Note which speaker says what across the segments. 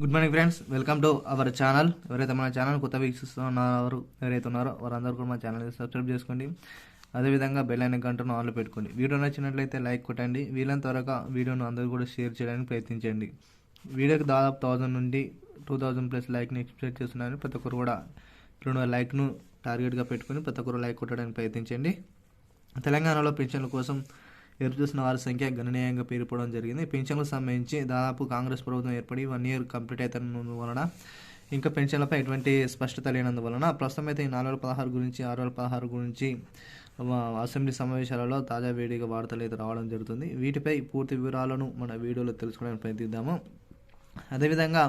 Speaker 1: Good morning friends welcome to our channel ఎవరైతే మన channel కొత్త వీక్షిస్తున్నారు ఎవరైతే ఉన్నారో వారందరూ కూడా మన ఛానల్ని సబ్స్క్రైబ్ చేసుకోండి. అదేవిధంగా బెల్ అనే గంటను ఆన్లో పెట్టుకోండి. వీడియో నచ్చినట్లయితే లైక్ కొట్టండి. వీలైన త్వరగా వీడియోను అందరూ కూడా షేర్ చేయడానికి ప్రయత్నించండి. వీడియోకి దాదాపు థౌజండ్ నుండి టూ థౌజండ్ ప్లస్ లైక్ని ఎక్స్పెక్ట్ చేస్తున్నాను ప్రతి ఒక్కరు కూడా రెండు లైక్ను టార్గెట్గా పెట్టుకుని ప్రతి ఒక్కరు లైక్ కొట్టడానికి ప్రయత్నించండి. తెలంగాణలో పెన్షన్ల కోసం ఎదురుచూసిన వారి సంఖ్య గణనీయంగా పెరిగిపోవడం జరిగింది. పెన్షన్లకు సంబంధించి దాదాపు కాంగ్రెస్ ప్రభుత్వం ఏర్పడి వన్ ఇయర్ కంప్లీట్ అవుతున్న వలన ఇంకా పెన్షన్లపై ఎటువంటి స్పష్టత లేనందువలన ప్రస్తుతం అయితే ఈ నాలుగు వేల పదహారు గురించి ఆరు వేల పదహారు గురించి అసెంబ్లీ సమావేశాలలో తాజా వేడిగా వార్తలు అయితే రావడం జరుగుతుంది. వీటిపై పూర్తి వివరాలను మన వీడియోలో తెలుసుకోవడానికి ప్రయత్నిద్దాము. అదేవిధంగా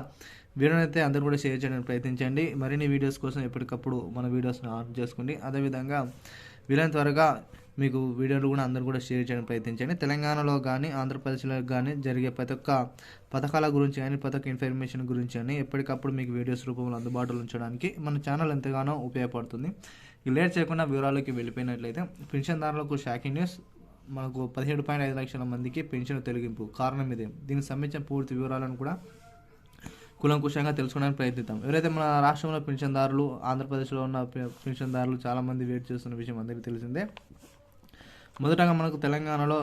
Speaker 1: వీడియోని అయితే అందరూ కూడా షేర్ చేయడానికి ప్రయత్నించండి. మరిన్ని వీడియోస్ కోసం ఎప్పటికప్పుడు మన వీడియోస్ని ఆన్ చేసుకోండి. అదేవిధంగా వీలైన త్వరగా మీకు వీడియోలు కూడా అందరూ కూడా షేర్ చేయడానికి ప్రయత్నించండి. తెలంగాణలో కానీ ఆంధ్రప్రదేశ్లో కానీ జరిగే ప్రతి ఒక్క పథకాల గురించి కానీ ప్రతి ఒక్క ఇన్ఫర్మేషన్ గురించి కానీ ఎప్పటికప్పుడు మీకు వీడియోస్ రూపంలో అందుబాటులో ఉంచడానికి మన ఛానల్ ఎంతగానో ఉపయోగపడుతుంది. లేట్ చేయకుండా వివరాలకి వెళ్ళిపోయినట్లయితే పెన్షన్దారులకు షాకింగ్ న్యూస్. మనకు పదిహేడు పాయింట్ ఐదు లక్షల మందికి పెన్షన్ తొలగింపు. కారణం ఇదే. దీనికి సంబంధించిన పూర్తి వివరాలను కూడా కులంకుశంగా తెలుసుకోవడానికి ప్రయత్నిద్దాం. ఎవరైతే మన రాష్ట్రంలో పెన్షన్దారులు ఆంధ్రప్రదేశ్లో ఉన్న పెన్షన్దారులు చాలామంది వెయిట్ చేస్తున్న విషయం అందరికీ తెలిసిందే. మొదటగా మనకు తెలంగాణలో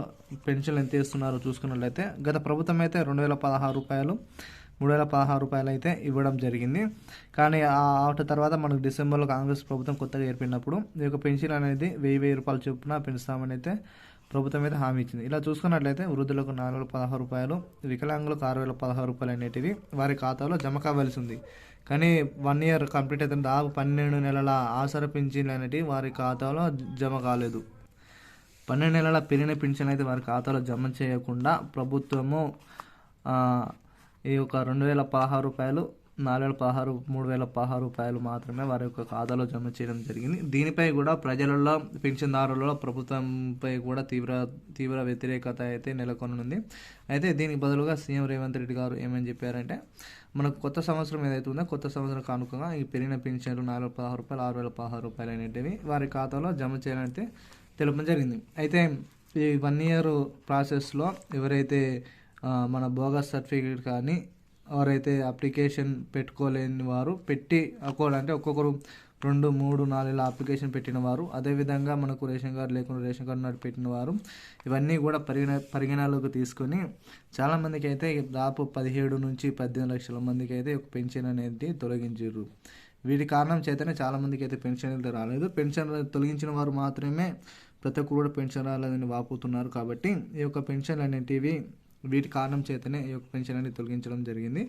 Speaker 1: పెన్షన్లు ఎంత ఇస్తున్నారో చూసుకున్నట్లయితే గత ప్రభుత్వం అయితే రెండు వేల పదహారు రూపాయలు మూడు వేల పదహారు రూపాయలు అయితే ఇవ్వడం జరిగింది. కానీ ఆ ఆట తర్వాత మనకు డిసెంబర్లో కాంగ్రెస్ ప్రభుత్వం కొత్తగా ఏర్పడినప్పుడు ఈ యొక్క పెన్షన్ అనేది వెయ్యి వెయ్యి రూపాయలు చొప్పున పెంచుతామని అయితే ప్రభుత్వం అయితే హామీ ఇచ్చింది. ఇలా చూసుకున్నట్లయితే వృద్ధులకు నాలుగు వేల పదహారు రూపాయలు వికలాంగులకు ఆరు వేల పదహారు రూపాయలు అనేటివి వారి ఖాతాలో జమ కావాల్సి ఉంది. కానీ వన్ ఇయర్ కంప్లీట్ అయితే దాదాపు పన్నెండు నెలల ఆసర పెన్షన్లు అనేటివి వారి ఖాతాలో జమ కాలేదు. పన్నెండు నెలల పెరిగిన పింఛన్ అయితే వారి ఖాతాలో జమ చేయకుండా ప్రభుత్వము ఈ యొక్క రెండు వేల పదహారు రూపాయలు నాలుగు వేల పదహారు మూడు వేల పదహారు రూపాయలు మాత్రమే వారి యొక్క ఖాతాలో జమ చేయడం జరిగింది. దీనిపై కూడా ప్రజలలో పింఛన్దారులలో ప్రభుత్వంపై కూడా తీవ్ర తీవ్ర వ్యతిరేకత అయితే నెలకొనుంది అయితే దీనికి బదులుగా సీఎం రేవంత్ రెడ్డి గారు ఏమని చెప్పారంటే మనకు కొత్త సంవత్సరం ఏదైతే ఉందో కొత్త సంవత్సరం కానుకగా ఈ పెరిగిన పింఛన్లు నాలుగు వేల పదహారు రూపాయలు ఆరు వేల పదహారు రూపాయలు అనేటివి వారి ఖాతాలో జమ చేయాలంటే తెలపడం జరిగింది. అయితే ఈ వన్ ఇయర్ ప్రాసెస్లో ఎవరైతే మన బోగస్ సర్టిఫికేట్ కానీ ఎవరైతే అప్లికేషన్ పెట్టుకోలేని వారు పెట్టి అంటే ఒక్కొక్కరు రెండు మూడు నాలుగు అప్లికేషన్ పెట్టిన వారు అదేవిధంగా మనకు రేషన్ కార్డు లేకుండా రేషన్ కార్డు నాటి పెట్టిన వారు ఇవన్నీ కూడా పరిగణ పరిగణలోకి తీసుకొని చాలామందికి అయితే దాదాపు పదిహేడు నుంచి పద్దెనిమిది లక్షల మందికి అయితే ఒక పెన్షన్ అనేది తొలగించారు వీటి కారణం చేతనే చాలామందికి అయితే పెన్షన్ రాలేదు. పెన్షన్ తొలగించిన వారు మాత్రమే ప్రతి ఒక్కరు కూడా పెన్షన్ రాలేదని వాపోతున్నారు కాబట్టి ఈ యొక్క పెన్షన్ అనేటివి వీటి కారణం చేతనే ఈ యొక్క పెన్షన్ అనేది తొలగించడం జరిగింది.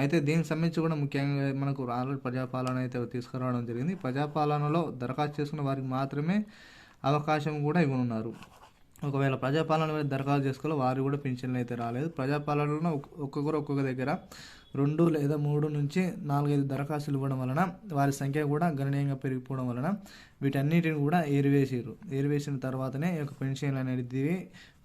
Speaker 1: అయితే దీనికి సంబంధించి కూడా ముఖ్యంగా మనకు ఆల్రెడీ ప్రజాపాలన అయితే తీసుకురావడం జరిగింది. ప్రజాపాలనలో దరఖాస్తు చేసుకున్న వారికి మాత్రమే అవకాశం కూడా ఇవ్వనున్నారు. ఒకవేళ ప్రజాపాలన మీద దరఖాస్తు చేసుకోవాలి వారు కూడా పింఛన్లు అయితే రాలేదు. ప్రజాపాలనలో ఒక్కొక్కరు ఒక్కొక్క దగ్గర రెండు లేదా మూడు నుంచి నాలుగైదు దరఖాస్తులు ఇవ్వడం వలన వారి సంఖ్య కూడా గణనీయంగా పెరిగిపోవడం వలన వీటన్నిటిని కూడా ఏరివేసారు ఏరివేసిన తర్వాతనే ఈ యొక్క పెన్షన్లు అనేది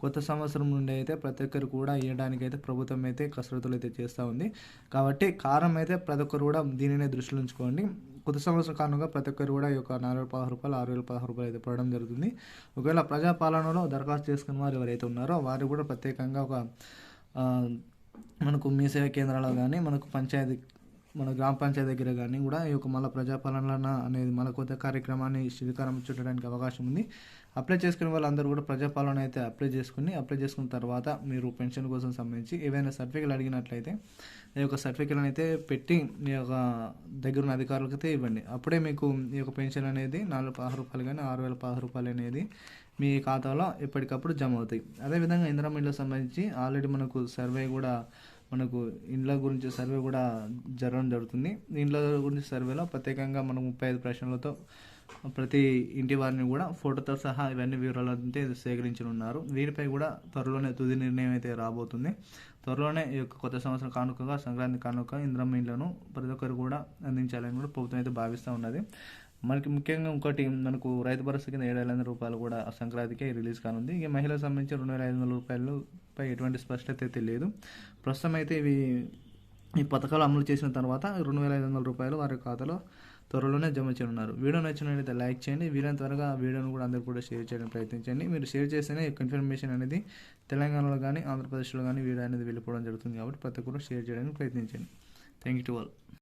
Speaker 1: కొత్త సంవత్సరం నుండి అయితే ప్రతి ఒక్కరు కూడా ఇవ్వడానికి అయితే ప్రభుత్వం అయితే కసరత్తులు అయితే చేస్తూ ఉంది. కాబట్టి కారం అయితే ప్రతి ఒక్కరు కూడా దీనినే దృష్టిలో ఉంచుకోండి. కొత్త సంవత్సరం కారణంగా ప్రతి ఒక్కరు కూడా ఈ యొక్క నాలుగు వేల పదహారు రూపాయలు ఆరు వేల పదహారు రూపాయలు అయితే పడడం జరుగుతుంది. ఒకవేళ ప్రజాపాలనలో దరఖాస్తు చేసుకున్న వారు ఎవరైతే ఉన్నారో వారు కూడా ప్రత్యేకంగా ఒక మనకు మీ సేవా కేంద్రాల్లో కానీ మనకు పంచాయతీ మన గ్రామ పంచాయతీ దగ్గర కానీ కూడా ఈ యొక్క మళ్ళీ ప్రజాపాలన అనేది మళ్ళీ కొత్త కార్యక్రమాన్ని శ్రీకారం చుట్టడానికి అవకాశం ఉంది. అప్లై చేసుకునే వాళ్ళందరూ కూడా ప్రజాపాలన అయితే అప్లై చేసుకుని అప్లై చేసుకున్న తర్వాత మీరు పెన్షన్ కోసం సంబంధించి ఏవైనా సర్టిఫికేట్ అడిగినట్లయితే ఈ యొక్క సర్టిఫికేట్ అయితే పెట్టి మీ యొక్క దగ్గర ఉన్న అధికారులకైతే ఇవ్వండి. అప్పుడే మీకు ఈ యొక్క పెన్షన్ అనేది నాలుగు పదహారు రూపాయలు కానీ ఆరు వేల పదహారు రూపాయలు అనేది మీ ఖాతాలో ఎప్పటికప్పుడు జమ అవుతాయి. అదేవిధంగా ఇందిరా మిల్లుకు సంబంధించి ఆల్రెడీ మనకు సర్వే కూడా మనకు ఇండ్ల గురించి సర్వే కూడా జరగడం జరుగుతుంది. ఇండ్ల గురించి సర్వేలో ప్రత్యేకంగా మనం ముప్పై ఐదు ప్రశ్నలతో ప్రతి ఇంటి వారిని కూడా ఫోటోతో సహా ఇవన్నీ వివరాలు అయితే సేకరించనున్నారు. వీరిపై కూడా త్వరలోనే తుది నిర్ణయం అయితే రాబోతుంది. త్వరలోనే ఈ యొక్క కొత్త సంవత్సరం కానుకగా సంక్రాంతి కానుక ఇంద్రమ్మ ఇండ్లను ప్రతి ఒక్కరు కూడా అందించాలని కూడా ప్రభుత్వం అయితే భావిస్తూ ఉన్నది. మనకి ముఖ్యంగా ఇంకోటి మనకు రైతు భరోసా కింద ఏడు వేల ఐదు రూపాయలు కూడా సంక్రాంతికి రిలీజ్ కానుంది. ఇక మహిళలకు సంబంధించి రెండు వేల ఐదు వందల రూపాయలు పై ఎటువంటి స్పష్టత అయితే లేదు. ప్రస్తుతం అయితే ఇవి ఈ పథకాలు అమలు చేసిన తర్వాత రెండు వేల ఐదు వందల రూపాయలు వారి ఖాతాలో త్వరలోనే జమ చేయనున్నారు. వీడియో నచ్చినట్లయితే లైక్ చేయండి. వీలైన త్వరగా వీడియోను కూడా అందరూ కూడా షేర్ చేయడానికి ప్రయత్నించండి. మీరు షేర్ చేస్తేనే కన్ఫర్మేషన్ ఇన్ఫర్మేషన్ అనేది తెలంగాణలో కానీ ఆంధ్రప్రదేశ్లో కానీ వీడియో అనేది వెళ్ళిపోవడం జరుగుతుంది కాబట్టి ప్రతి ఒక్కరు షేర్ చేయడానికి ప్రయత్నించండి. Thank you to all